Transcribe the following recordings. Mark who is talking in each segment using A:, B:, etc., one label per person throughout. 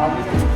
A: Amen.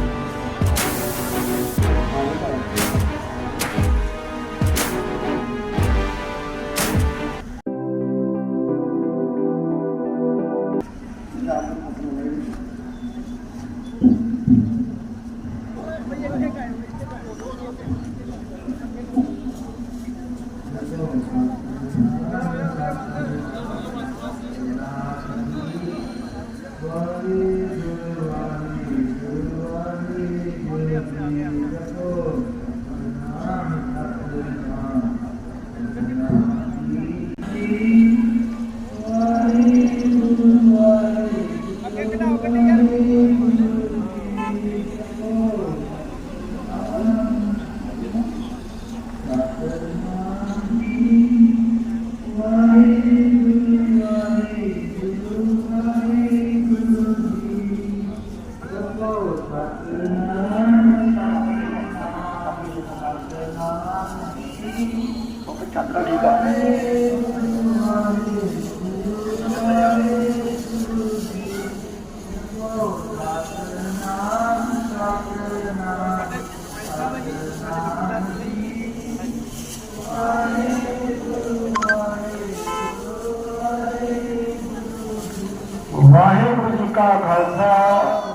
A: ਕਾ ਖਾਲਸਾ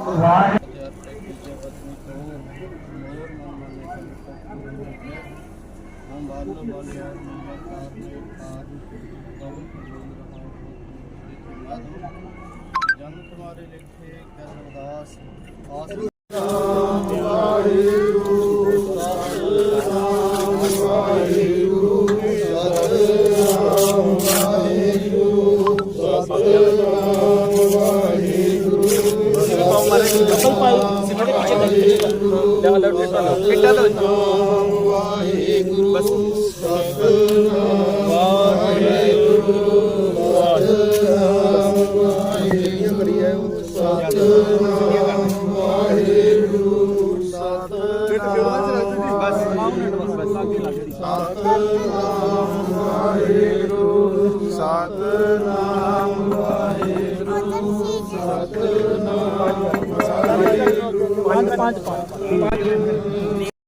A: ਵਾਹਿਗੁਰੂ।
B: ਜਨ ਤੁਮਾਰੇ ਲਿਖੇ ਕਰ ਅਰਦਾਸ ਆਸ పెట్టాలి?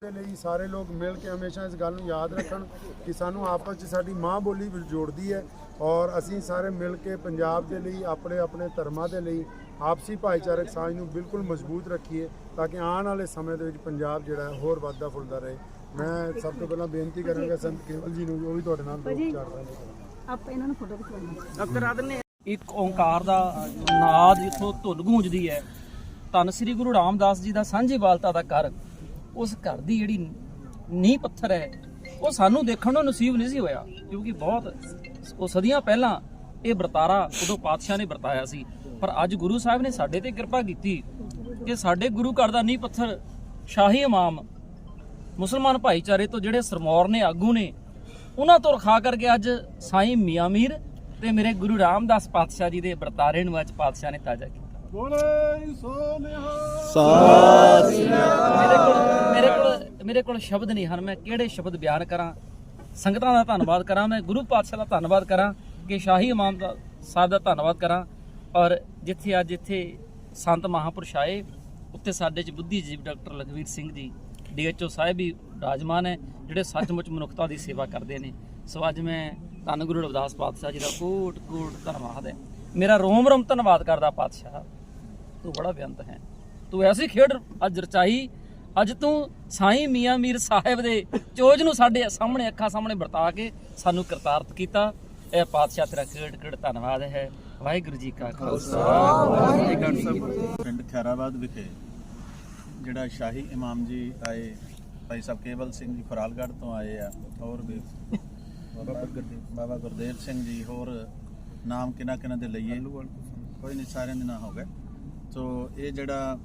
C: ਦੇ ਲਈ ਸਾਰੇ ਲੋਕ ਮਿਲ ਕੇ ਹਮੇਸ਼ਾ ਇਸ ਗੱਲ ਨੂੰ ਯਾਦ ਰੱਖਣ ਕਿ ਸਾਨੂੰ ਆਪਸ 'ਚ ਸਾਡੀ ਮਾਂ ਬੋਲੀ ਵੀ ਜੋੜਦੀ ਹੈ ਔਰ ਅਸੀਂ ਸਾਰੇ ਮਿਲ ਕੇ ਪੰਜਾਬ ਦੇ ਲਈ ਆਪਣੇ ਆਪਣੇ ਧਰਮਾਂ ਦੇ ਲਈ ਆਪਸੀ ਭਾਈਚਾਰਕ ਸਾਂਝ ਨੂੰ ਬਿਲਕੁਲ ਮਜ਼ਬੂਤ ਰੱਖੀਏ ਤਾਂ ਕਿ ਆਉਣ ਵਾਲੇ ਸਮੇਂ ਦੇ ਵਿੱਚ ਪੰਜਾਬ ਜਿਹੜਾ ਹੈ ਹੋਰ ਵੱਧਦਾ ਫੁੱਲਦਾ ਰਹੇ। ਮੈਂ ਸਭ ਤੋਂ ਪਹਿਲਾਂ ਬੇਨਤੀ ਕਰਾਂਗਾ ਸੰਤ ਕੇਵਲ ਜੀ ਨੂੰ ਉਹ ਵੀ ਤੁਹਾਡੇ ਨਾਲ ਦੋ ਚਾਰ
D: ਆਪਾਂ ਇਹਨਾਂ ਨੂੰ ਫੋਟੋ ਖਿਚਵਾਉਣੀ
E: ਇੱਕ ਓੰਕਾਰ ਦਾ ਨਾਦ ਜਿੱਥੋਂ ਧੁਨ ਗੂੰਜਦੀ ਹੈ। ਧੰਨ ਸ੍ਰੀ ਗੁਰੂ ਰਾਮਦਾਸ ਜੀ ਦਾ ਸਾਂਝੀ ਬਾਲਤਾ ਦਾ ਘਰ, ਉਸ ਘਰ ਦੀ ਜਿਹੜੀ ਨੀਂਹ ਪੱਥਰ ਹੈ, ਉਹ ਸਾਨੂੰ ਦੇਖਣ ਨੂੰ ਨਸੀਬ ਨਹੀਂ ਸੀ ਹੋਇਆ, ਕਿਉਂਕਿ ਬਹੁਤ ਉਹ ਸਦੀਆਂ ਪਹਿਲਾਂ ਇਹ ਵਰਤਾਰਾ ਉਦੋਂ ਪਾਤਸ਼ਾਹ ਨੇ ਵਰਤਾਇਆ ਸੀ। ਪਰ ਅੱਜ ਗੁਰੂ ਸਾਹਿਬ ਨੇ ਸਾਡੇ ਤੇ ਕਿਰਪਾ ਕੀਤੀ ਕਿ ਸਾਡੇ ਗੁਰੂ ਘਰ ਦਾ ਨੀਂਹ ਪੱਥਰ ਸ਼ਾਹੀ ਇਮਾਮ, ਮੁਸਲਮਾਨ ਭਾਈਚਾਰੇ ਤੋਂ ਜਿਹੜੇ ਸਰਮੌਰ ਨੇ, ਆਗੂ ਨੇ, ਉਹਨਾਂ ਤੋਂ ਰਖਾ ਕਰਕੇ ਅੱਜ ਸਾਈਂ ਮੀਆਂ ਮੀਰ ਤੇ ਮੇਰੇ ਗੁਰੂ ਰਾਮਦਾਸ ਪਾਤਸ਼ਾਹ ਜੀ ਦੇ ਵਰਤਾਰੇ ਨੂੰ ਅੱਜ ਪਾਤਸ਼ਾਹ ਨੇ ਤਾਜ਼ਾ ਕੀਤਾ।
C: ਬੋਲੇ ਸੋ ਨਿਹਾਲ
E: ਮੇਰੇ ਕੋਲ ਮੇਰੇ ਕੋਲ ਮੇਰੇ ਕੋਲ ਸ਼ਬਦ ਨਹੀਂ ਹਨ। ਮੈਂ ਕਿਹੜੇ ਸ਼ਬਦ ਬਿਆਨ ਕਰਾਂ? ਸੰਗਤਾਂ ਦਾ ਧੰਨਵਾਦ ਕਰਾਂ ਮੈਂ, ਗੁਰੂ ਪਾਤਸ਼ਾਹ ਦਾ ਧੰਨਵਾਦ ਕਰਾਂ, ਕਿ ਸ਼ਾਹੀ ਇਮਾਮ ਦਾ ਸਾਹਿਬ ਦਾ ਧੰਨਵਾਦ ਕਰਾਂ। ਔਰ ਜਿੱਥੇ ਅੱਜ ਇੱਥੇ ਸੰਤ ਮਹਾਪੁਰਸ਼ ਆਏ ਉੱਤੇ ਸਾਡੇ ਚ ਬੁੱਧੀਜੀਵ ਡਾਕਟਰ ਲਖਵੀਰ ਸਿੰਘ ਜੀ, ਡੀਐਚਓ ਸਾਹਿਬ ਵੀ ਰਾਜਮਾਨ ਹੈ, ਜਿਹੜੇ ਸੱਚਮੁੱਚ ਮਨੁੱਖਤਾ ਦੀ ਸੇਵਾ ਕਰਦੇ ਨੇ। ਸੋ ਅੱਜ ਮੈਂ ਧੰਨ ਗੁਰੂ ਰਵਿਦਾਸ ਪਾਤਸ਼ਾਹ ਜੀ ਦਾ ਕੋਟ ਕੋਟ ਧੰਨਵਾਦ ਹੈ। ਮੇਰਾ ਰੋਮ ਰੋਮ ਧੰਨਵਾਦ ਕਰਦਾ ਪਾਤਸ਼ਾਹ। ਤੂੰ ਬੜਾ ਬੇਅੰਤ ਹੈ। ਤੂੰ ਐਸੀ ਖੇਡ ਅੱਜ ਰਚਾਈ ਅੱਜ ਤੂੰ ਸਾਈਂ ਮੀਆਂ ਮੀਰ ਸਾਹਿਬ ਦੇ ਚੋਜ ਨੂੰ ਸਾਡੇ ਸਾਹਮਣੇ ਅੱਖਾਂ ਸਾਹਮਣੇ ਵਰਤਾ ਕੇ ਸਾਨੂੰ ਕਰਤਾਰਤ ਕੀਤਾ। ਇਹ ਪਾਤਸ਼ਾਹ ਤੇਰਾ ਖੇਡ ਖੇਡ ਧੰਨਵਾਦ ਹੈ। ਵਾਹਿਗੁਰੂ ਜੀ ਕਾ ਖਾਲਸਾ। ਵਾਹਿਗੁਰੂ ਜੀ ਕੀ ਫਤਿਹ।
B: ਪਿੰਡ ਖੈਰਾਬਾਦ ਵਿਖੇ ਜਿਹੜਾ ਸ਼ਾਹੀ ਇਮਾਮ ਜੀ ਆਏ ਭਾਈ ਸਾਹਿਬ ਕੇਵਲ ਸਿੰਘ ਜੀ ਖੁਰਾਲਗੜ੍ਹ ਤੋਂ ਆਏ ਆ ਹੋਰ ਵੀ ਬਾਬਾ ਗੁਰਦੇਵ ਸਿੰਘ ਜੀ ਹੋਰ ਨਾਮ ਕਿਹਨਾਂ ਕਿਹਨਾਂ ਦੇ ਲਈਏ? ਕੋਈ ਨਹੀਂ ਸਾਰਿਆਂ ਦੇ ਨਾਂ ਹੋ ਗਏ। ਸੋ ਇਹ ਜਿਹੜਾ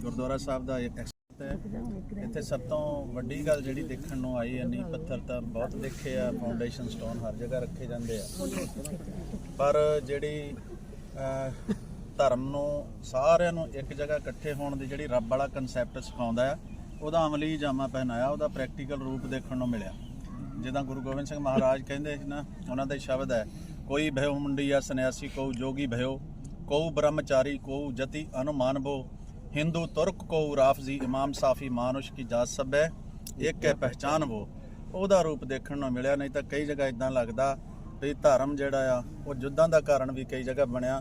B: ਗੁਰਦੁਆਰਾ ਸਾਹਿਬ ਦਾ ਇੱਕ ਐਕਸਪਟ ਹੈ। ਇੱਥੇ ਸਭ ਤੋਂ ਵੱਡੀ ਗੱਲ ਜਿਹੜੀ ਦੇਖਣ ਨੂੰ ਆਈ ਹੈ ਨੀ ਪੱਥਰ ਤਾਂ ਬਹੁਤ ਦੇਖੇ ਆ ਫਾਊਂਡੇਸ਼ਨ ਸਟੋਨ ਹਰ ਜਗ੍ਹਾ ਰੱਖੇ ਜਾਂਦੇ ਆ। ਪਰ ਜਿਹੜੀ ਧਰਮ ਨੂੰ ਸਾਰਿਆਂ ਨੂੰ ਇੱਕ ਜਗ੍ਹਾ ਇਕੱਠੇ ਹੋਣ ਦੀ ਜਿਹੜੀ ਰੱਬ ਵਾਲਾ ਕਨਸੈਪਟ ਸਿਖਾਉਂਦਾ ਆ, ਉਹਦਾ ਅਮਲੀ ਜਾਮਾ ਪਹਿਨਾਇਆ, ਉਹਦਾ ਪ੍ਰੈਕਟੀਕਲ ਰੂਪ ਦੇਖਣ ਨੂੰ ਮਿਲਿਆ। ਜਿੱਦਾਂ ਗੁਰੂ ਗੋਬਿੰਦ ਸਿੰਘ ਮਹਾਰਾਜ ਕਹਿੰਦੇ ਸੀ ਨਾ, ਉਹਨਾਂ ਦਾ ਸ਼ਬਦ ਹੈ, ਕੋਈ ਭਇਓ ਮੁੰਡੀਆ ਸੰਨਿਆਸੀ ਕੋ ਜੋਗੀ ਭਇਓ। ਕੋ ਬ੍ਰਹਮਚਾਰੀ ਕੋ ਜਤੀ ਅਨੁਮਾਨਬੋ ਹਿੰਦੂ ਤੁਰਕ ਕੋ ਰਾਫਜ਼ੀ, ਇਮਾਮ ਸਾਫੀ ਮਾਨੁਸ਼ ਕੀ ਜਾਤ ਸਭ, ਇੱਕ ਹੈ ਪਹਿਚਾਨ ਵੋ ਉਹਦਾ ਰੂਪ ਦੇਖਣ ਨੂੰ ਮਿਲਿਆ, ਨਹੀਂ ਤਾਂ ਕਈ ਜਗ੍ਹਾ ਇਦਾਂ ਲੱਗਦਾ ਵੀ ਧਰਮ ਜਿਹੜਾ ਆ, ਉਹ ਜੁੱਦਾਂ ਦਾ ਕਾਰਨ ਵੀ ਕਈ ਜਗ੍ਹਾ ਬਣਿਆ।